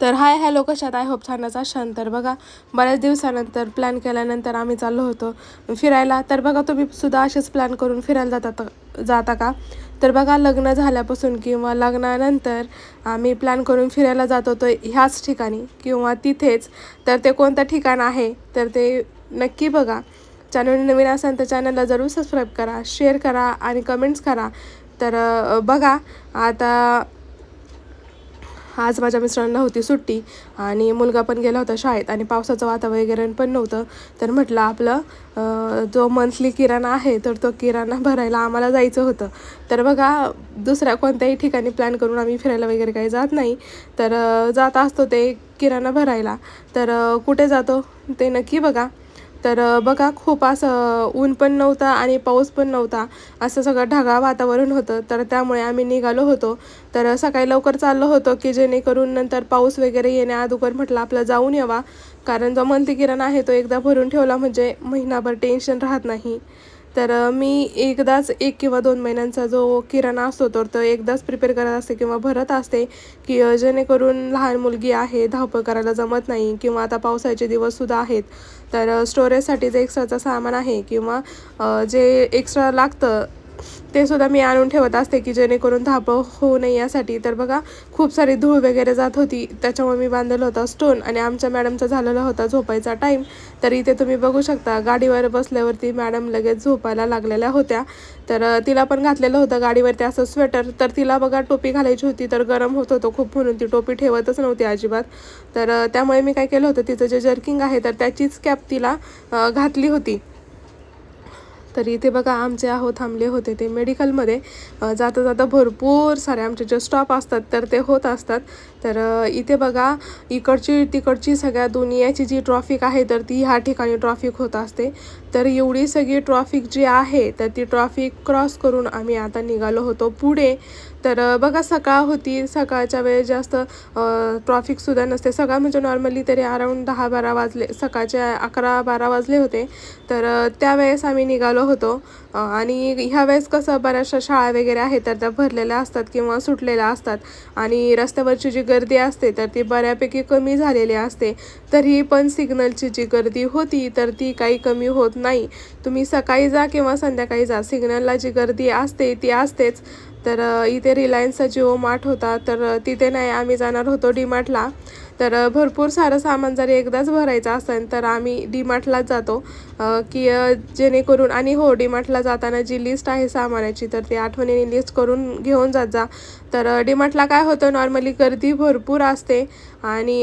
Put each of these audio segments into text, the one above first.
तर hi hello कशात I hope छानच असाल तर बघा बऱ्याच दिवसानंतर प्लॅन केल्यानंतर आम्ही चाललो होतो फिरायला. तर बघा तुम्ही सुद्धा असेच प्लॅन करून फिरायला जातात जाता का? तर बघा लग्न झाल्यापासून किंवा लग्नानंतर आम्ही प्लॅन करून फिरायला जात होतो ह्याच ठिकाणी किंवा तिथेच. तर ते कोणतं ठिकाण आहे? तर ते नक्की बघा. चॅनल नवीन असेल तर चॅनलला जरूर सबस्क्राईब करा शेअर करा आणि कमेंट्स करा. तर बघा आता आज माझ्या मिस्टरांना होती सुट्टी आणि मुलगा पण गेला होता शाळेत आणि पावसाचं वातावरण पण नव्हतं. तर म्हटलं आपलं जो मंथली किराणा आहे तर तो किराणा भरायला आम्हाला जायचं होतं. तर बघा दुसऱ्या कोणत्याही ठिकाणी प्लॅन करून आम्ही फिरायला वगैरे काही जात नाही. तर जात असतो ते किराणा भरायला. तर कुठे जातो ते नक्की बघा. तर बघा खूप असं ऊन पण नव्हता आणि पाऊस पण नव्हता. असं सगळं ढगाळ वातावरण होतं. तर त्यामुळे आम्ही निघालो होतो. तर सकाळी लवकर चाललो होतो की जेणेकरून नंतर पाऊस वगैरे येण्या अगोदर म्हटलं आपलं जाऊन यावा. कारण जो मंथली किराणा आहे तो एकदा भरून ठेवला म्हणजे महिनाभर टेन्शन राहत नाही. तर मी एकदाच एक किंवा दोन महिन्यांचा जो किराणा असतो तर तो एकदाच प्रिपेअर करत असते किंवा भरत असते की जेणेकरून लहान मुलगी आहे धावपळ करायला जमत नाही किंवा आता पावसाचे दिवससुद्धा आहेत. तर स्टोरेजसाठी जे एक्स्ट्राचं सामान आहे किंवा जे एक्स्ट्रा लागतं ते सुद्धा मी आणून ठेवत असते की जेणेकरून धापं होऊ नये यासाठी. तर बघा खूप सारी धूळ वगैरे जात होती. त्याच्यामुळे मी बांधलेला होता स्टोन आणि आमच्या मॅडमचा झालेला होता झोपायचा टाईम तर इथे तुम्ही बघू शकता गाडीवर बसल्यावरती मॅडम लगेच झोपायला लागलेल्या होत्या. तर तिला पण घातलेलं होतं गाडीवरती असं स्वेटर तर तिला बघा टोपी घालायची होती. तर गरम होत होतं खूप म्हणून ती टोपी ठेवतच नव्हती अजिबात. तर त्यामुळे मी काय केलं होतं तिचं जे जर्किंग आहे तर त्याचीच कॅप तिला घातली होती. तर इथे बघा आमचे आहो थांबले होते ते मेडिकलमध्ये. जाता जाता भरपूर सारे आमचे जे स्टॉप असतात तर ते होत असतात. तर इथे बघा इकडची तिकडची सगळ्या दुनियाची जी ट्रॉफिक आहे तर ती ह्या ठिकाणी ट्रॉफिक होत असते. तर एवढी सगळी ट्रॉफिक जी आहे तर ती ट्रॉफिक क्रॉस करून आम्ही आता निघालो होतो पुढे. तर बघा सकाळ होती सकाळच्या वेळेस जास्त ट्रॉफिकसुद्धा नसते. सकाळ म्हणजे नॉर्मली तरी अराऊंड दहा बारा वाजले सकाळचे अकरा बारा वाजले होते. तर त्यावेळेस आम्ही निघालो होतो. आणि ह्या वेळेस कसं बऱ्याचशा शाळा वगैरे आहेत तर त्या भरलेल्या असतात किंवा सुटलेल्या असतात. आणि रस्त्यावरची जी गर्दी असते तर ती बऱ्यापैकी कमी झालेली असते. तरीही पण सिग्नलची जी गर्दी होती तर ती काही कमी होत नाही. तुम्ही सकाळी जा किंवा संध्याकाळी जा सिग्नलला जी गर्दी असते ती असतेच. तर इथे रिलायन्सचा जिओ मार्ट होता. तर तिथे नाही आम्ही जाणार होतो डीमार्टला तर भरपूर सारं सामान जर एकदाच भरायचं असेल तर आम्ही डीमार्टलाच जातो. की जेणेकरून आणि हो डीमार्टला जाताना जी लिस्ट आहे सामानाची तर ती आठवणीने लिस्ट करून घेऊन जात जा. तर डीमार्टला काय होतं नॉर्मली गर्दी भरपूर असते आणि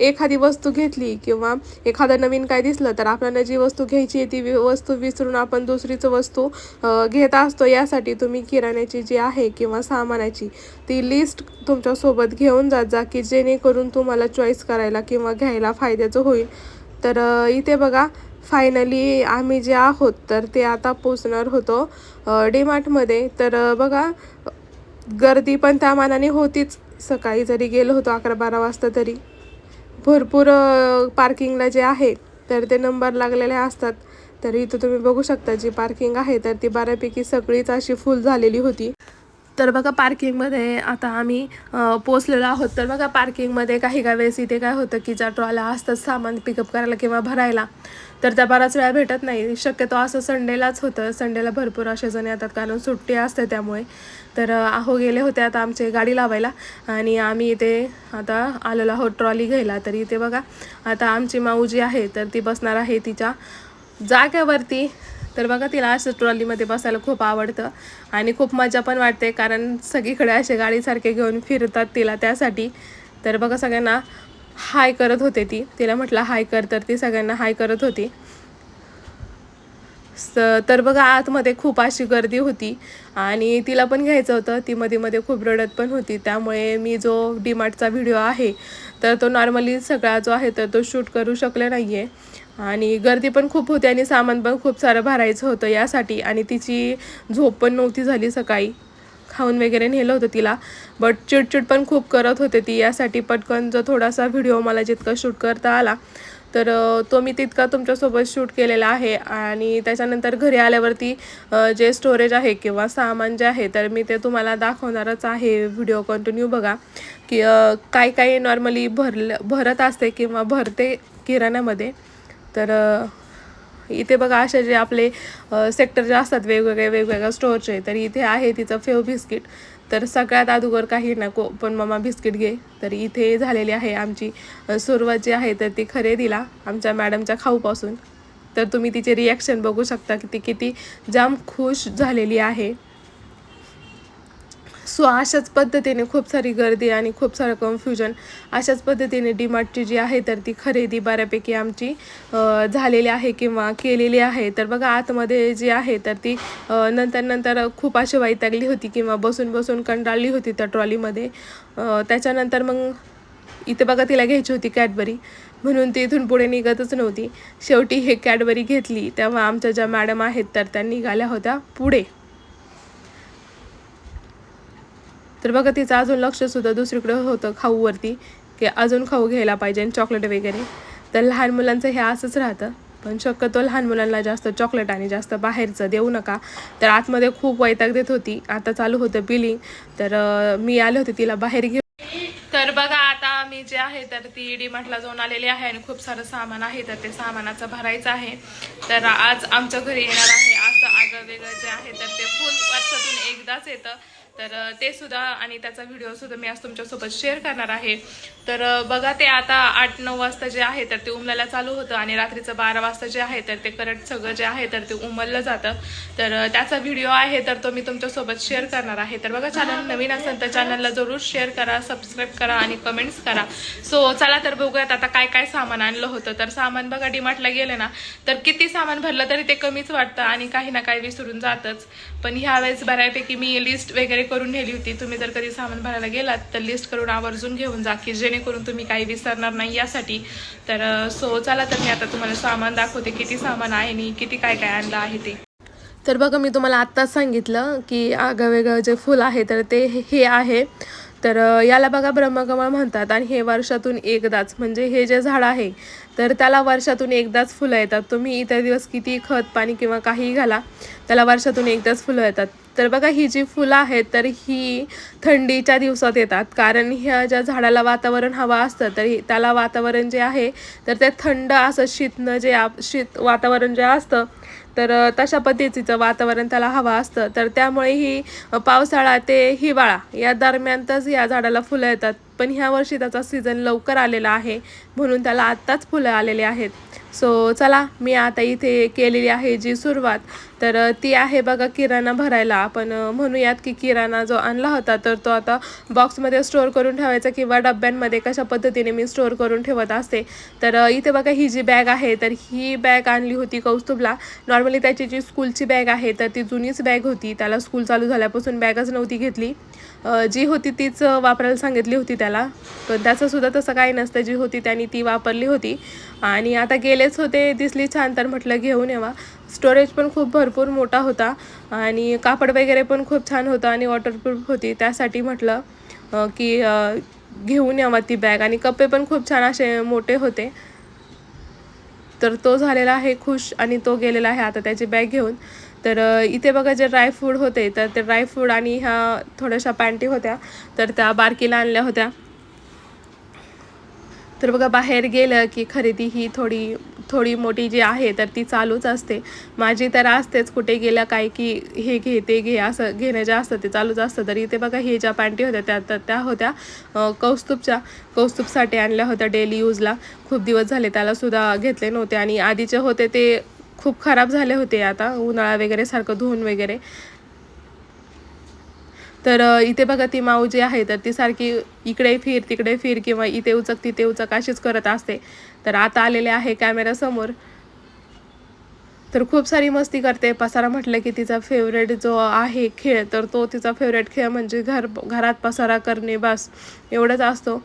एखादी वस्तू घेतली किंवा एखादं नवीन काय दिसलं तर आपल्याला जी वस्तू घ्यायची आहे ती वस्तू विसरून आपण दुसरीच वस्तू घेत असतो. यासाठी तुम्ही किराण्याची जी आहे किंवा सामानाची ती लिस्ट तुमच्यासोबत घेऊन जात जा की जेणेकरून तुम्हाला तुम्हाला चॉईस करायला किंवा घ्यायला फायद्याचं होईल. तर इथे बघा फायनली आम्ही जे आहोत तर ते आता पोचणार होतो डीमार्टमध्ये तर बघा गर्दी पण त्या मानाने होतीच. सकाळी जरी गेलो होतो अकरा बारा वाजता तरी. भरपूर पार्किंगला जे आहे तर ते नंबर लागलेले असतात. तर इथं तुम्ही बघू शकता जी पार्किंग आहे तर ती बऱ्यापैकी सगळीच अशी फुल झालेली होती. तर बघा पार्किंगमध्ये आता आम्ही पोचलेलो आहोत. तर बघा पार्किंगमध्ये काही काही वेळेस इथे काय होतं की ज्या ट्रॉला असतात सामान पिकअप करायला किंवा भरायला तर त्या बराच वेळा भेटत नाही. शक्यतो असं संडेलाच होतं. संडेला भरपूर असे जण येतात कारण सुट्टी असते त्यामुळे. तर आहो गेले होते आता आमचे गाडी लावायला आणि आम्ही इथे आता आलेलो आहोत ट्रॉली घ्यायला. तर इथे बघा आता आमची माऊ जी आहे तर ती बसणार आहे तिच्या जाग्यावरती तर बघा तिला असं ट्रॉलीमध्ये बसायला खूप आवडतं. आणि खूप मजा पण वाटते कारण सगळीकडे असे गाडीसारखे घेऊन फिरतात तिला त्यासाठी. तर बघा सगळ्यांना हाय करत होते ती. तिला म्हटलं हाय कर तर ती सगळ्यांना हाय करत होती. तर बघा आतमध्ये खूप अशी गर्दी होती. आणि तिला पण घ्यायचं होतं. ती मध्ये मध्ये खूप रडत पण होती. त्यामुळे मी जो डीमार्टचा व्हिडिओ आहे तर तो नॉर्मली सगळा जो आहे तर तो शूट करू शकले नाही आहे आणि गर्दी पण खूप होती आणि सामान पण खूप सारं भरायचं होतं यासाठी. आणि तिची झोप पण नव्हती झाली सकाळी. खाऊन वगैरे नेलं होतं तिला. बट चिडचिड पण खूप करत होते ती. यासाठी पटकन जो थोडासा व्हिडिओ मला जितका शूट करता आला तर तो मी तितका तुमच्यासोबत शूट केलेला आहे आणि त्याच्यानंतर घरी आल्यावरती जे स्टोरेज आहे किंवा सामान जे आहे तर मी ते तुम्हाला दाखवणारच आहे. व्हिडिओ कंटिन्यू बघा की काय काय नॉर्मली भरलं भरत असते किंवा भरते किराण्यामध्ये. तर इथे बघा असे जे आपले सेक्टर जे असतात वेगवेगळे वेगवेगळ्या स्टोअरचे तर इथे आहे तिचं फेव बिस्किट तर सगळ्यात अगोदर काही नको पण ममा बिस्किट घे. तर इथे झालेली आहे आमची सुरुवात जी आहे तर ती खरेदीला आमच्या मॅडमच्या खाऊपासून. तर तुम्ही तिचे रिॲक्शन बघू शकता की ती किती जाम खुश झालेली आहे. सो अशाच पद्धतीने खूप सारी गर्दी आणि खूप सारं कन्फ्युजन अशाच पद्धतीने डीमार्टची जी आहे तर ती खरेदी बऱ्यापैकी आमची झालेली आहे किंवा केलेली आहे. तर बघा आतमध्ये जी आहे तर ती नंतर नंतर खूप अशी वैतागली होती किंवा बसून बसून कंटाळली होती त्या ट्रॉलीमध्ये. त्याच्यानंतर मग इथे बघा तिला घ्यायची होती कॅडबरी. म्हणून ती इथून पुढे निघतच नव्हती. शेवटी हे कॅडबरी घेतली. तेव्हा आमच्या ज्या मॅडम आहेत तर त्या निघाल्या होत्या पुढे. तर बघा तिचं अजून लक्षसुद्धा दुसरीकडं होतं खाऊवरती की अजून खाऊ घ्यायला पाहिजे आणि चॉकलेट वगैरे. तर लहान मुलांचं हे असंच राहतं. पण शक्यतो लहान मुलांना जास्त चॉकलेट आणि जास्त बाहेरचं देऊ नका. तर आतमध्ये खूप वैताग देत होती. आता चालू होतं बिलिंग तर मी आले होते तिला बाहेर घेऊन. तर बघा आता मी जे आहे तर ती डी मार्टला जाऊन आलेली आहे आणि खूप सारं सामान आहे. तर ते सामानाचं भरायचं आहे. तर आज आमच्या घरी येणार आहे. असं आगं वेगळं जे आहे तर ते फुल वर्षातून एकदाच येतं. तर ते सुद्धा आणि त्याचा व्हिडिओ सुद्धा मी आज तुमच्यासोबत शेअर करणार आहे. तर बघा ते आता आठ नऊ वाजता जे आहे तर ते उमलायला चालू होतं आणि रात्रीचं बारा वाजता जे आहे तर ते करंट सगळं जे आहे तर ते उमललं जातं. तर त्याचा व्हिडिओ आहे तर तो मी तुमच्यासोबत शेअर करणार आहे. तर बघा चॅनल नवीन असेल तर चॅनलला जरूर शेअर करा सबस्क्राईब करा आणि कमेंट्स करा. सो चला तर बघूयात आता काय काय सामान आणलं होतं. तर सामान बघा डीमार्टला गेले ना तर किती सामान भरलं तरी ते कमीच वाटतं आणि काही ना काही विसरून जातच. पण ह्यावेळेस बऱ्यापैकी मी लिस्ट वगैरे करून नेली होती. तुम्ही जर कधी सामान भरायला गेलात तर लिस्ट करून आवर्जून घेऊन जा की जेणेकरून तुम्ही काही विसरणार नाही यासाठी. तर सो चला तर मी आता तुम्हाला सामान दाखवते. किती सामान आहे आणि किती काय काय आणलं आहे ते. तर बघा मी तुम्हाला आत्ताच सांगितलं की आगळं जे फुल आहे तर ते हे- आहे. तर याला बघा ब्रह्मकमळ म्हणतात आणि हे वर्षातून एकदाच. म्हणजे हे जे झाड आहे तर त्याला वर्षातून एकदाच फुलं येतात. तुम्ही इतर दिवस किती खत पाणी किंवा काहीही घाला त्याला वर्षातून एकदाच फुलं येतात. तर बघा ही जी फुलं आहेत तर ही थंडीच्या दिवसात येतात. कारण ह्या ज्या झाडाला वातावरण हवा असतं तर त्याला वातावरण जे आहे तर ते थंड असं शीतनं जे आप शीत वातावरण जे असतं तर तशा पद्धतीचं वातावरण त्याला हवं असतं. तर त्यामुळे ही पावसाळा ते हिवाळा या दरम्यानतच या झाडाला फुलं येतात. पण ह्या वर्षी त्याचा सीझन लवकर आलेला आहे म्हणून त्याला आत्ताच फुलं आलेली आहेत. सो चला मी आता इथे केलेली आहे जी सुरुवात. तर ती आहे बघा किराणा भरायला. आपण म्हणूयात की किराणा जो आणला होता तर तो आता बॉक्समध्ये स्टोअर करून ठेवायचा किंवा डब्यांमध्ये कशा पद्धतीने मी स्टोअर करून ठेवत असते. तर इथे बघा ही जी बॅग आहे तर ही बॅग आणली होती कौस्तुभला. नॉर्मली त्याची जी स्कूलची बॅग आहे तर ती जुनीच बॅग होती. त्याला स्कूल चालू झाल्यापासून बॅगच नव्हती घेतली. जी होती तीच वापरायला सांगितली होती त्याला. पण त्याचंसुद्धा तसं काही नसतं. जी होती त्याने ती वापरली होती. आणि आता गेलेच होते दिसली छान तर म्हटलं घेऊन यावा. स्टोरेज पण खूप भरपूर मोठा होता आणि कापड वगैरे पण खूप छान होतं आणि वॉटरप्रूफ होती. त्यासाठी म्हटलं की घेऊन यावा ती बॅग आणि कप्पे पण खूप छान असे मोठे होते. तर तो झालेला आहे खुश आणि तो गेलेला आहे आता त्याची बॅग घेऊन. तर इथे बघा जे ड्रायफ्रूट होते तर ते ड्रायफ्रूट आणि ह्या थोड्याशा पॅन्टी होत्या तर त्या बारकीला आणल्या होत्या. तर बघा बाहेर गेलं की खरेदी ही थोडी थोडी मोठी जी आहे तर ती चालूच असते. माझी तर असतेच कुठे गेलं काय की हे घे ते घे असं घेणं जे असतं ते चालूच असतं. तर इथे बघा हे ज्या पॅन्टी होत्या त्या तर त्या होत्या अं, कौस्तुभच्या. कौस्तुभसाठी आणल्या होत्या डेली यूजला. खूप दिवस झाले त्यालासुद्धा घेतले नव्हते. आणि आधीचे होते ते खूप खराब झाले होते आता उन्हाळा वगैरे सारखं धुवून वगैरे. तर इथे बघा ती माऊ जी आहे तर ती सारखी इकडे फिर तिकडे फिर किंवा इथे उचक तिथे उचक अशीच करत असते. तर आता आलेले आहे कॅमेऱ्यासमोर तर खूप सारी मस्ती करते. पसारा म्हटलं की तिचा फेवरेट जो आहे खेळ तर तो तिचा फेवरेट खेळ म्हणजे घर घरात पसारा करणे बस. एवढंच असतो.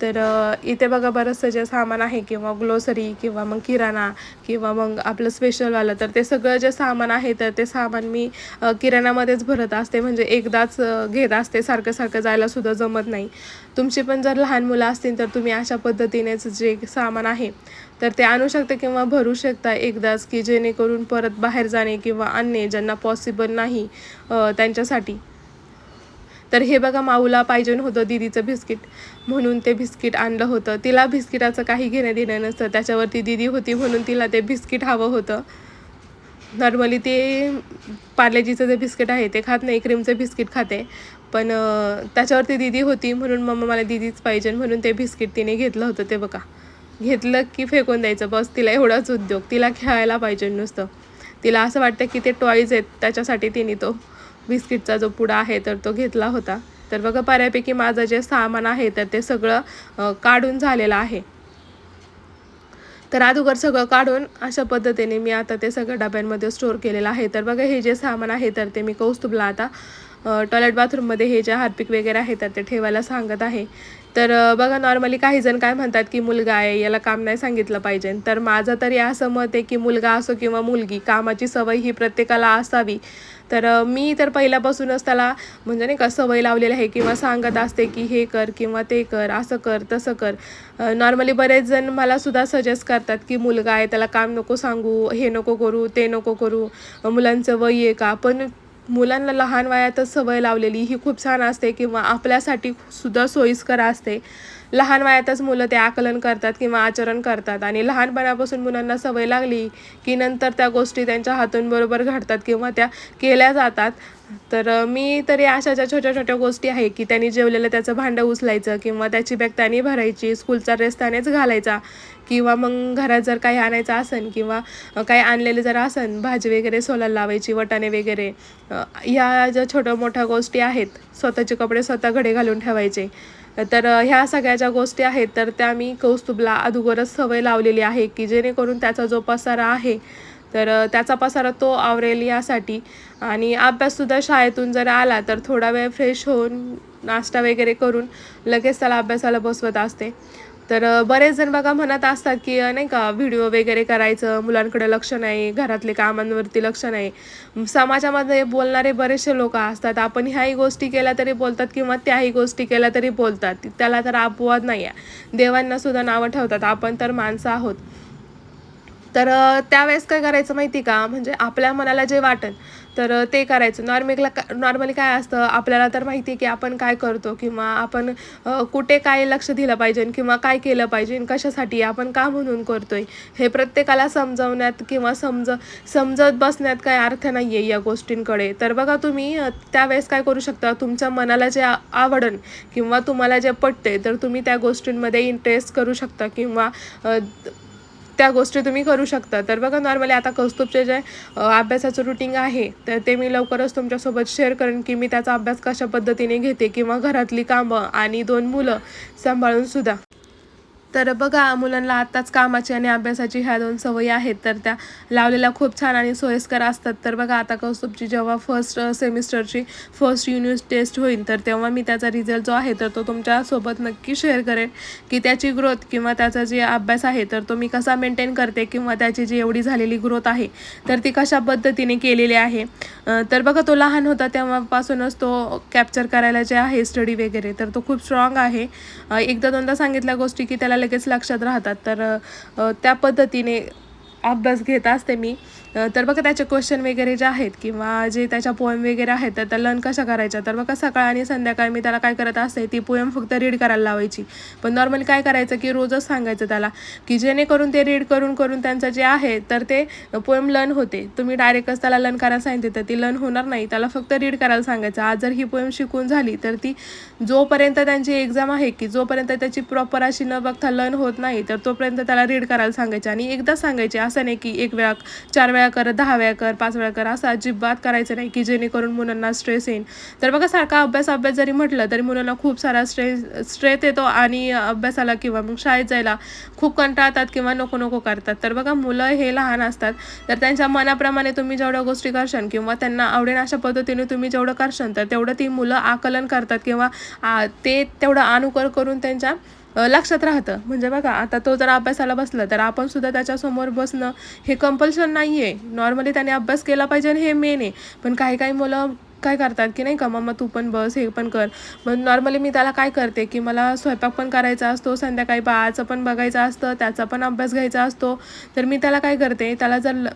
तर इथे बघा बरंचसं जे सामान आहे किंवा ग्लोसरी किंवा मग किराणा किंवा मग आपलं स्पेशलवालं तर ते सगळं जे सामान आहे तर ते सामान मी किराणामध्येच भरत असते. म्हणजे एकदाच घेत असते. सारखं सारखं जायला सुद्धा जमत नाही. तुमची पण जर लहान मुलं असतील तर तुम्ही अशा पद्धतीनेच जे सामान आहे तर ते आणू शकता किंवा भरू शकता एकदाच की जेणेकरून परत बाहेर जाणे किंवा आणणे ज्यांना पॉसिबल नाही त्यांच्यासाठी. तर हे बघा माऊला पाहिजे होतं दिदीचं बिस्किट. म्हणून ते बिस्किट आणलं होतं. तिला बिस्किटाचं काही घेणं देणं नसतं. त्याच्यावरती दिदी होती म्हणून तिला ते बिस्किट हवं होतं. नॉर्मली ते पार्लेजीचं जे बिस्किट आहे ते खात नाही. क्रीमचं बिस्किट खाते. पण त्याच्यावरती दिदी होती म्हणून मम्मा मला दिदीच पाहिजे म्हणून ते बिस्किट तिने घेतलं होतं. ते बघा. घेतलं की फेकून द्यायचं. बस तिला एवढाच उद्योग. तिला खेळायला पाहिजे नुसतं. तिला असं वाटतं की ते टॉईज आहेत. त्याच्यासाठी तिने तो बिस्किटचा जो पुडा आहे तर तो घेतला होता. तर बघा बऱ्यापैकी माझं जे सामान आहे तर ते सगळं काढून झालेलं आहे. तर अगोदर सगळं काढून अशा पद्धतीने मी आता ते सगळं डब्यांमध्ये स्टोअर केलेलं आहे. तर बघा हे जे सामान आहे तर ते मी कौस्तुभला आता टॉयलेट बाथरूममध्ये हे जे हार्पिक वगैरे आहे तर ते ठेवायला सांगत आहे. तर बघा नॉर्मली काही जण काय म्हणतात की मुलगा आहे याला काम नाही सांगितलं पाहिजे. तर माझं तरी असं मत आहे की मुलगा असो किंवा मुलगी कामाची सवय ही प्रत्येकाला असावी. तर मी तर पहिल्यापासूनच त्याला म्हणजे नाही का सवय लावलेली आहे किंवा सांगत असते की हे कर किंवा ते कर असं कर तसं कर. नॉर्मली बरेच जण मला सुद्धा सजेस्ट करतात की मुलगा आहे त्याला काम नको सांगू हे नको करू ते नको करू मुलांचं वय आहे का? पण मुलांना लहान वयातच सवय लावलेली ही खूप छान असते किंवा आपल्यासाठी सुद्धा सोयीस्कर असते. लहान वयातच मुलं ते आकलन करतात किंवा आचरण करतात. आणि लहानपणापासून मुलांना सवय लागली की नंतर त्या गोष्टी त्यांच्या हातून बरोबर घडतात किंवा त्या केल्या जातात. तर मी तरी अशा ज्या छोट्या छोट्या गोष्टी आहे की त्यांनी जेवलेलं त्याचं भांडं उचलायचं किंवा त्याची बॅग त्याने भरायची स्कूलचा ड्रेस त्यानेच घालायचा किंवा मग घरात जर काही आणायचं असेल किंवा काही आणलेले जर असेल भाजी वगैरे सोलायला लावायची वटाणे वगैरे ह्या ज्या छोट्या मोठ्या गोष्टी आहेत स्वतःचे कपडे स्वतः घडे घालून ठेवायचे. तर ह्या सगळ्या ज्या गोष्टी आहेत तर त्या मी कौस्तुभला अगोदरच सवय लावलेली आहे की जेणेकरून त्याचा जो पसारा आहे तर त्याचा पसारा तो आवरेल यासाठी. आणि अभ्याससुद्धा शाळेतून जर आला तर थोडा वेळ फ्रेश होऊन नाश्ता वगैरे करून लगेच त्याला अभ्यासाला बसवत असते. तर बरेच जण बघा म्हणत असतात की नाही का व्हिडिओ वगैरे करायचं मुलांकडे लक्ष नाही घरातले कामांवरती लक्ष नाही. समाजामध्ये बोलणारे बरेचसे लोक असतात. आपण ह्याही गोष्टी केल्या तरी बोलतात किंवा त्याही गोष्टी केल्या तरी बोलतात. त्याला तर अपवाद नाही आहे. देवांना सुद्धा नावं ठेवतात. आपण तर माणसं आहोत. तर त्यावेळेस काय करायचं माहिती का? म्हणजे आपल्या मनाला जे वाटेल तर ते करायचं. नॉर्मेकला का नॉर्मली काय असतं आपल्याला तर माहिती आहे की आपण काय करतो किंवा आपण कुठे काय लक्ष दिलं पाहिजे किंवा काय केलं पाहिजे कशासाठी आपण का म्हणून करतोय हे प्रत्येकाला समजवण्यात किंवा समज समजत बसण्यात काय अर्थ नाही आहे या गोष्टींकडे. तर बघा तुम्ही त्यावेळेस काय करू शकता तुमच्या मनाला जे आवडण किंवा तुम्हाला जे पटते तर तुम्ही त्या गोष्टींमध्ये इंटरेस्ट करू शकता किंवा त्या गोष्टी तुम्ही करू शकता. तर बघा नॉर्मली आता कौस्तुभचे जे अभ्यासाचं रुटीन आहे तर ते मी लवकरच तुमच्यासोबत शेअर करेन की मी त्याचा अभ्यास कशा पद्धतीने घेते किंवा घरातली कामं आणि दोन मुलं सांभाळून सुद्धा. तर बघा मुलांना आत्ताच कामाची आणि अभ्यासाची ह्या दोन सवयी आहेत तर त्या लावलेल्या खूप छान आणि सोयीस्कर असतात. तर बघा आता कौस्तुभची जेव्हा फर्स्ट सेमिस्टरची फर्स्ट युनिट टेस्ट होईल तर तेव्हा मी त्याचा रिझल्ट जो आहे तर तो तुमच्यासोबत नक्की शेअर करेन की त्याची ग्रोथ किंवा त्याचा जे अभ्यास आहे तर तो मी कसा मेंटेन करते किंवा त्याची जी एवढी झालेली ग्रोथ आहे तर ती कशा पद्धतीने केलेली आहे. तर बघा तो लहान होता तेव्हापासूनच तो कॅप्चर करायला जे आहे स्टडी वगैरे तर तो खूप स्ट्रॉंग आहे. एकदा दोनदा सांगितल्या गोष्टी की त्याला लगेच लक्षात राहतात. तर त्या पद्धतीने अभ्यास घेत असते मी. तर बघा त्याचे क्वेश्चन वगैरे जे आहेत किंवा जे त्याच्या पोएम वगैरे आहेत तर त्या लर्न कशा करायच्या? तर बघा सकाळ आणि संध्याकाळी मी त्याला काय करत असते ती पोएम फक्त रीड करायला लावायची. पण नॉर्मली काय करायचं की रोजच सांगायचं त्याला की जेणेकरून ते रीड करून करून त्यांचं जे आहे तर ते पोएम लर्न होते. तुम्ही डायरेक्टच त्याला लर्न करायला सांगितले तर ती लर्न होणार नाही. त्याला फक्त रीड करायला सांगायचं. आज जर ही पोएम शिकून झाली तर ती जोपर्यंत त्यांची एक्झाम आहे की जोपर्यंत त्याची प्रॉपर अशी न बघता लर्न होत नाही तर तोपर्यंत त्याला रीड करायला सांगायचे आणि एकदा सांगायचे असं नाही की एक वेळा चार वेळा कर दहा वेळा कर पाच वेळा कर असं अजिबात करायचं नाही की जेणेकरून मुलांना स्ट्रेस येईल तर बघा सारखा अभ्यास अभ्यास जरी म्हटलं तरी मुलांना खूप सारा स्ट्रेस स्ट्रेस येतो आणि अभ्यासाला किंवा मग शाळेत जायला खूप कंटाळतात किंवा नको नको करतात. तर बघा मुलं हे लहान असतात. तर त्यांच्या मनाप्रमाणे तुम्ही जेवढ्या गोष्टी करशाल किंवा त्यांना आवडेल अशा पद्धतीने तुम्ही जेवढं करशान तर तेवढं ती मुलं आकलन करतात किंवा ते तेवढं अनुकर करून त्यांच्या लक्षात राहतं. म्हणजे बघा आता तो जर अभ्यासाला बसला तर आपण सुद्धा त्याच्यासमोर बसणं हे कंपल्शन नाही आहे नॉर्मली त्याने अभ्यास केला पाहिजे आणि हे मेन आहे. पण काही काही मुलं काय करतात की नाही का मम्मा तू पण बस हे पण कर. मग नॉर्मली मी त्याला काय करते की मला स्वयंपाक पण करायचा असतो संध्याकाळी बाळाचं पण बघायचं असतं त्याचा पण अभ्यास घ्यायचा असतो. तर मी त्याला काय करते त्याला जर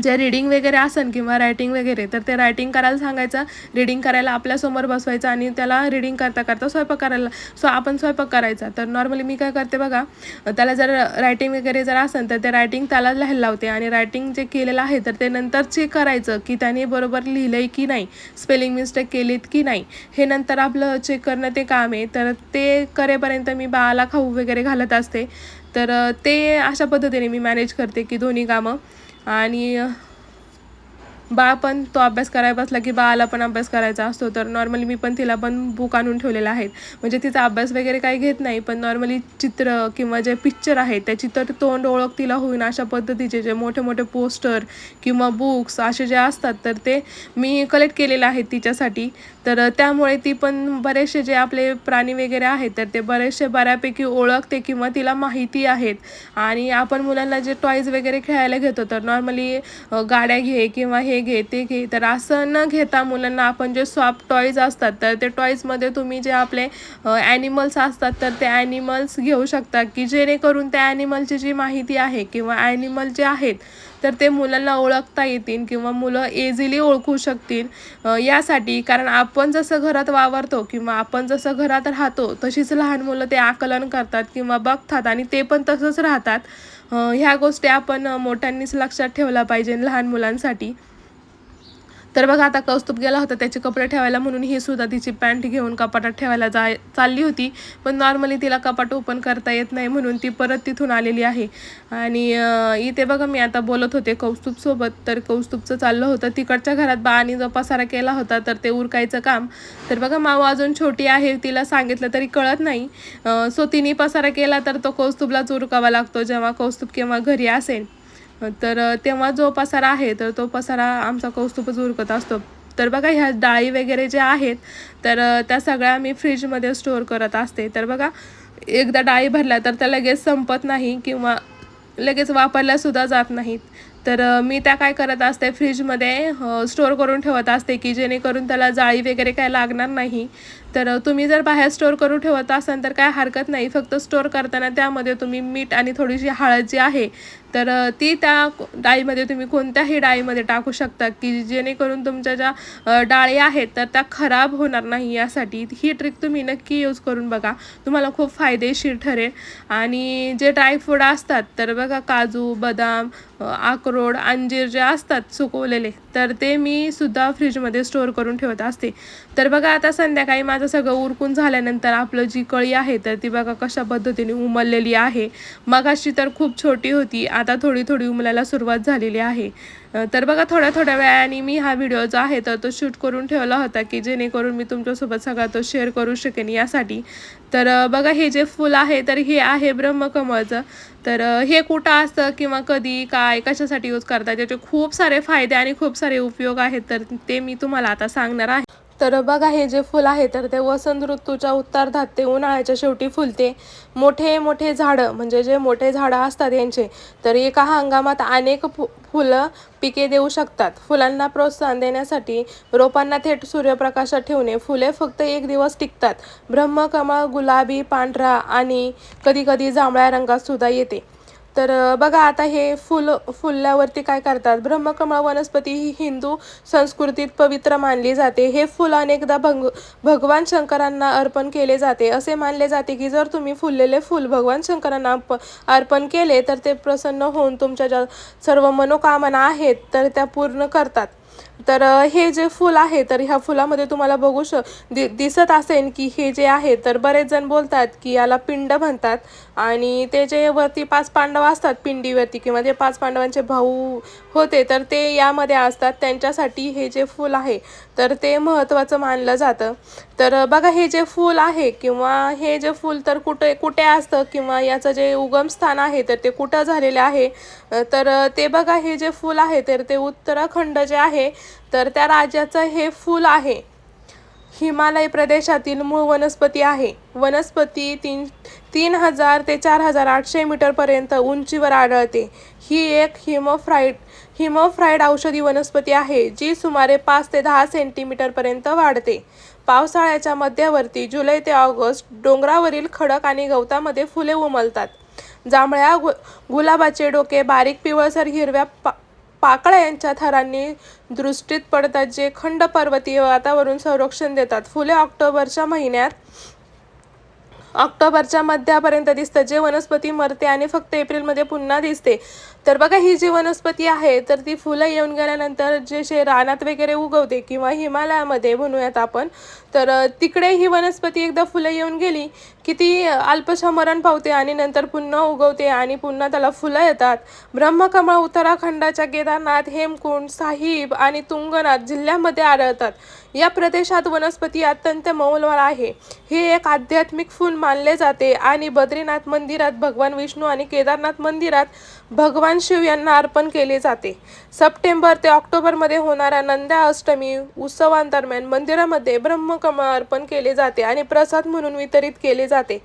जे रीडिंग वगैरे असेल किंवा रायटिंग वगैरे तर ते रायटिंग करायला सांगायचं. रीडिंग करायला आपल्यासमोर बसवायचं आणि त्याला रीडिंग करता करता स्वयंपाक करायला सो आपण स्वयंपाक करायचा. तर नॉर्मली मी काय करते बघा त्याला जर रायटिंग वगैरे जर असेल तर ते रायटिंग त्याला लिहायला लावते. आणि रायटिंग जे केलेलं आहे तर ते नंतर चेक करायचं की त्याने बरोबर लिहिलं आहे की नाही स्पेलिंग मिस्टेक केलीत की नाही हे नंतर आपलं चेक करणं ते काम आहे. तर ते करेपर्यंत मी बाळाला खाऊ वगैरे घालत असते. तर ते अशा पद्धतीने मी मॅनेज करते की दोन्ही कामं. आणि बाळ पण तो अभ्यास करायला बसला की बाळाला पण अभ्यास करायचा असतो. तर नॉर्मली मी पण तिला पण बुक आणून ठेवलेलं आहेत. म्हणजे तिचा अभ्यास वगैरे काही घेत नाही पण नॉर्मली चित्र किंवा जे पिक्चर आहेत त्याची तर तोंड ओळख तिला होईन अशा पद्धतीचे जे मोठे मोठे पोस्टर किंवा बुक्स असे जे असतात तर ते मी कलेक्ट केलेले आहेत तिच्यासाठी. तर त्यामुळे ती पण बरेचसे जे आपले प्राणी वगैरे आहेत तर ते बरेचसे बऱ्यापैकी ओळखते किंवा तिला माहिती आहेत. आणि आपण मुलांना जे टॉईज वगैरे खेळायला घेतो तर नॉर्मली गाड्या घे किंवा हे घे ते घे तर असं न घेता मुलांना आपण जे सॉफ्ट टॉईज असतात तर ते टॉईजमध्ये तुम्ही जे आपले ॲनिमल्स असतात तर ते ॲनिमल्स घेऊ शकता की जेणेकरून त्या ॲनिमलची जी माहिती आहे किंवा ॲनिमल जे आहेत तर ते मुलांना ओळखता येतील किंवा मुलं इझिली ओळखू शकतील यासाठी. कारण आपण जसं घरात वावरतो किंवा आपण जसं घरात राहतो तशीच लहान मुलं ते आकलन करतात किंवा बघतात आणि ते पण तसंच राहतात. ह्या गोष्टी आपण मोठ्यांनीच लक्षात ठेवल्या पाहिजे लहान मुलांसाठी. तर बघा आता कौस्तुभ गेला होता त्याचे कपडे ठेवायला म्हणून ही सुद्धा तिची पॅन्ट घेऊन कपाटात ठेवायला जाय चालली होती. पण नॉर्मली तिला कपाट ओपन करता येत नाही म्हणून ती परत तिथून आलेली आहे. आणि इथे बघा मी आता बोलत होते कौस्तुभसोबत तर कौस्तुभचं चाललं होतं. तिकडच्या घरात बाळाने जो पसारा केला होता तर ते उरकायचं काम. तर बघा माऊ अजून छोटी आहे तिला सांगितलं तरी कळत नाही. सो तिने पसारा केला तर तो कौस्तुभलाच उरकावा लागतो जेव्हा कौस्तुभ केव्हा घरी असेल. तर तेव्हा जो पसारा आहे तर तो पसारा आमचा कौस्तुभच उरकत असतो. तर बघा ह्या डाळी वगैरे ज्या आहेत तर त्या सगळ्या मी फ्रीजमध्ये स्टोअर करत असते. तर बघा एकदा डाळी भरल्या तर त्या लगेच संपत नाही किंवा लगेच वापरल्यासुद्धा जात नाहीत. तर मी त्या काय करत असते फ्रीजमध्ये स्टोअर करून ठेवत असते की जेणेकरून त्याला जाळी वगैरे काय लागणार नाही. तर तुम्ही जर बाहेर स्टोअर करून ठेवत असाल तर काय हरकत नाही. फक्त स्टोअर करताना त्यामध्ये तुम्ही मीठ आणि थोडीशी हळद जी आहे तर ती त्या डाळीमध्ये तुम्ही कोणत्याही डाळीमध्ये टाकू शकता की जेणेकरून तुमच्या ज्या डाळी आहेत तर त्या खराब होणार नाही यासाठी. ही ट्रिक तुम्ही नक्की यूज करून बघा. तुम्हाला खूप फायदेशीर ठरेल. आणि जे ड्रायफ्रूट असतात तर बघा काजू बदाम अक्रोड अंजीर जे असतात सुकवलेले तर ते मी सुद्धा फ्रीजमध्ये स्टोअर करून ठेवत असते. तर बघा आता संध्याकाळी माझं सगळं उरकून झाल्यानंतर आपलं जी कळी आहे तर ती बघा कशा पद्धतीने उमललेली आहे. मगाशी तर खूप छोटी होती आता थोडी थोडी उमलायला सुरुवात झालेली आहे. तर बघा थोड्या थोड्या वेळाने मी हा व्हिडिओ जो आहे तर तो शूट करून ठेवला होता की जेणेकरून मी तुमच्यासोबत सगळा तो शेअर करू शकेन यासाठी. तर बघा हे जे फुल आहे तर हे आहे ब्रह्मकमळचं. तर हे कुठं असतं किंवा कधी काय कशासाठी यूज करतात त्याचे खूप सारे फायदे आणि खूप सारे उपयोग आहेत तर ते मी तुम्हाला आता सांगणार आहे. तर बघा हे जे फुल आहे तर ते वसंत ऋतूच्या उत्तरार्धात ते उन्हाळ्याच्या शेवटी फुलते. मोठे मोठे झाडं म्हणजे जे मोठे झाडं असतात यांचे तर एका हंगामात अनेक फु फुलं पिके देऊ शकतात. फुलांना प्रोत्साहन देण्यासाठी रोपांना थेट सूर्यप्रकाशात ठेवणे. फुले फक्त एक दिवस टिकतात. ब्रह्मकमळ गुलाबी पांढरा आणि कधीकधी जांभळ्या रंगात सुद्धा येते. तर बघा आता हे फुल फुलल्यावरती काय करतात? ब्रह्मकमळ वनस्पती ही हिंदू संस्कृतीत पवित्र मानली जाते. हे फुल अनेकदा भंग भगवान शंकरांना अर्पण केले जाते. असे मानले जाते की जर तुम्ही फुललेले फुल भगवान शंकरांना अर्पण केले तर ते प्रसन्न होऊन तुमच्या ज्या सर्व मनोकामना आहेत तर त्या पूर्ण करतात. तर हे जे फुल आहे तर ह्या फुलामध्ये तुम्हाला बघू श दि दिसत असेल की हे जे आहे तर बरेच जण बोलतात की याला पिंड म्हणतात. आणि ते जे वरती पाच पांडव असतात पिंडीवरती किंवा जे पाच पांडवांचे भाऊ होते तर ते यामध्ये असतात. त्यांच्यासाठी हे जे फूल आहे तर ते महत्त्वाचं मानलं जातं. तर बघा हे जे फूल आहे किंवा हे जे फूल तर कुठे कुठे असतं किंवा याचं जे उगमस्थान आहे तर ते कुठं झालेलं आहे? तर ते बघा हे जे फूल आहे तर ते उत्तराखंड जे आहे तर त्या राज्याचं हे फूल आहे. हिमालय प्रदेशातील मूळ वनस्पती आहे. वनस्पती तीन तीन हजार ते चार हजार आठशे मीटरपर्यंत उंचीवर आढळते. ही एक हिमोफ्राईड हिमोफ्राईड औषधी वनस्पती आहे जी सुमारे पाच ते दहा सेंटीमीटरपर्यंत वाढते. पावसाळ्याच्या मध्यवर्ती जुलै ते ऑगस्ट डोंगरावरील खडक आणि गवतामध्ये फुले उमलतात. जांभळ्या गु गुलाबाचे डोके बारीक पिवळसर हिरव्या पा पाकळ्या यांच्या थरांनी दृष्टीत पडतात जे खंड पर्वतीय वातावरण संरक्षण देतात. फुले ऑक्टोबरच्या महिन्यात ऑक्टोबरच्या मध्यापर्यंत दिसतं. जे वनस्पती मरते आणि फक्त एप्रिलमध्ये पुन्हा दिसते. तर बघा ही जी वनस्पती आहे तर ती फुलं येऊन गेल्यानंतर जे शे रानात वगैरे उगवते किंवा हिमालयामध्ये म्हणूयात आपण तर तिकडे ही वनस्पती एकदा फुलं येऊन गेली की ती अल्पशा मरण पावते आणि नंतर पुन्हा उगवते आणि पुन्हा त्याला फुलं येतात. ब्रह्मकमळ उत्तराखंडाच्या केदारनाथ हेमकुंड साहिब आणि तुंगनाथ जिल्ह्यामध्ये आढळतात. या प्रदेशात वनस्पती अत्यंत मौलवार आहे. हे एक आध्यात्मिक फूल मानले जाते आणि बद्रीनाथ मंदिरात भगवान विष्णू आणि केदारनाथ मंदिरात भगवान शिव यांना अर्पण केले जाते. सप्टेंबर ते ऑक्टोबरमध्ये होणाऱ्या नंद्या अष्टमी उत्सवांदरम्यान मंदिरामध्ये ब्रह्मकमळ अर्पण केले जाते आणि प्रसाद म्हणून वितरित केले जाते.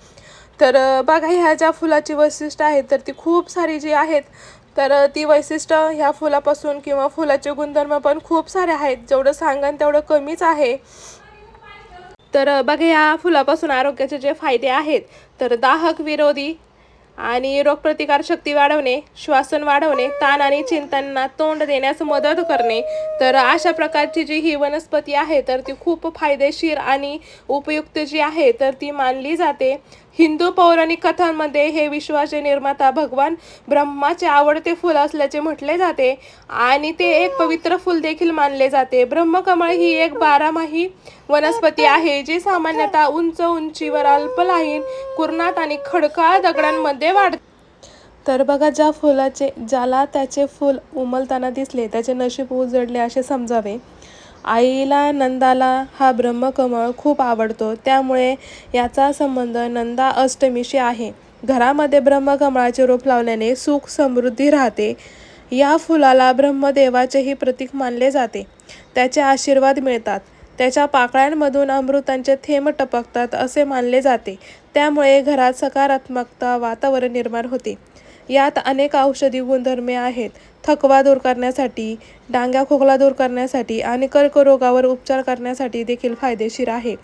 तर बघा ह्या ज्या फुलाची वैशिष्ट्य आहेत तर ती खूप सारी जी आहेत तर ती वैशिष्ट्य ह्या फुलापासून किंवा फुलाचे गुणधर्म पण खूप सारे आहेत. जेवढं सांगन तेवढं कमीच आहे. तर बघा या फुलापासून आरोग्याचे जे फायदे आहेत तर दाहक विरोधी आणि रोगप्रतिकार शक्ती वाढवणे श्वासन वाढवणे ताण आणि चिंतांना तोंड देण्यास मदत करणे. तर अशा प्रकारची जी ही वनस्पती आहे तर ती खूप फायदेशीर आणि उपयुक्त जी आहे तर ती मानली जाते. हिंदू पौराणिक कथांमध्ये हे विश्वाचे निर्माता भगवान ब्रह्माचे आवडते फुल असल्याचे म्हटले जाते आणि ते एक पवित्र फूल देखील मानले जाते. ब्रह्मकमळ ही एक बारामाही वनस्पती आहे जी सामान्यतः उंच उंचीवर अल्पलाहीन कुर्णात आणि खडकाळ दगडांमध्ये वाढते. तर बघा ज्या फुलाचे ज्याला त्याचे फूल उमलताना दिसले त्याचे नशीब उजडले असे समजावे. आईला नंदाला हा ब्रह्मकमळ खूप आवडतो. त्यामुळे याचा संबंध नंदा अष्टमीशी आहे. घरामध्ये ब्रह्मकमळाचे रोप लावल्याने सुख समृद्धी राहते. या फुलाला ब्रह्मदेवाचेही प्रतीक मानले जाते. त्याचे आशीर्वाद मिळतात. त्याच्या पाकळ्यांमधून अमृतांचे थेंब टपकतात असे मानले जाते. त्यामुळे घरात सकारात्मकता वातावरण निर्माण होते. यात अनेक औषधी गुणधर्मे आहेत. थकवा दूर करण्यासाठी डांग्या खोकला दूर करण्यासाठी आणि कर्करोगावर उपचार करण्यासाठी देखील फायदेशीर आहे.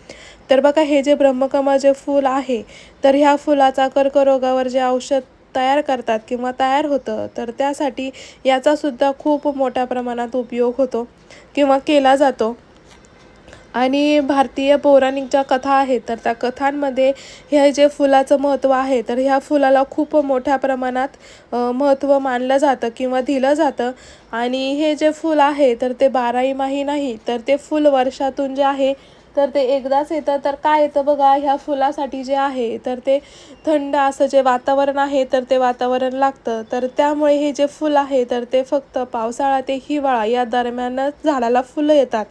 तर बघा हे जे ब्रह्मकमाचे फूल आहे तर ह्या फुलाचा कर्करोगावर जे औषध तयार करतात किंवा तयार होतं तर त्यासाठी याचासुद्धा खूप मोठ्या प्रमाणात उपयोग होतो किंवा केला जातो. आणि भारतीय पौराणिक ज्या कथा आहेत तर त्या कथांमध्ये हे जे फुलाचं महत्त्व आहे तर ह्या फुलाला खूप मोठ्या प्रमाणात महत्त्व मानलं जातं किंवा दिलं जातं. आणि हे जे फूल आहे तर ते बाराहीमाही नाही तर ते फूल वर्षातून जे आहे तर ते एकदाच येतं. तर काय येतं बघा ह्या फुलासाठी जे आहे तर ते थंड असं जे वातावरण आहे तर ते वातावरण लागतं. तर त्यामुळे हे जे फूल आहे तर ते फक्त पावसाळा ते हिवाळा या दरम्यानच झाडाला फुलं येतात.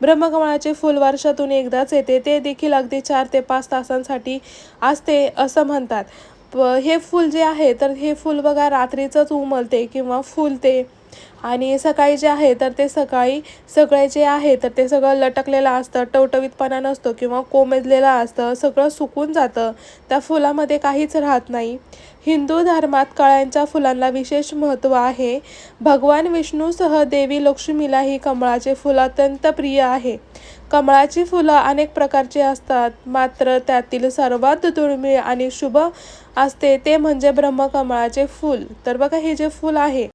ब्रह्मकमळाचे फुल वर्षातून एकदाच येते. ते देखील अगदी चार ते पाच तासांसाठी असते असं म्हणतात. प हे फूल जे आहे तर हे फूल बघा रात्रीचंच उमलते किंवा फुलते. आणि सकाळी जे आहे तर ते सकाळी सगळे जे आहे तर ते सगळं लटकलेलं असतं टवटवीतपणा नसतो किंवा कोमेजलेलं असतं सगळं सुकून जातं. त्या फुलामध्ये काहीच राहत नाही. हिंदू धर्मात कळ्यांच्या फुलांना विशेष महत्त्व आहे. भगवान विष्णूसह देवी लक्ष्मीला ही कमळाचे फुलं अत्यंत प्रिय आहे. कमळाची फुलं अनेक प्रकारची असतात. मात्र त्यातील सर्वात दुर्मिळ आणि शुभ असते ते म्हणजे ब्रह्मकमळाचे फूल. तर बघा हे जे फूल आहे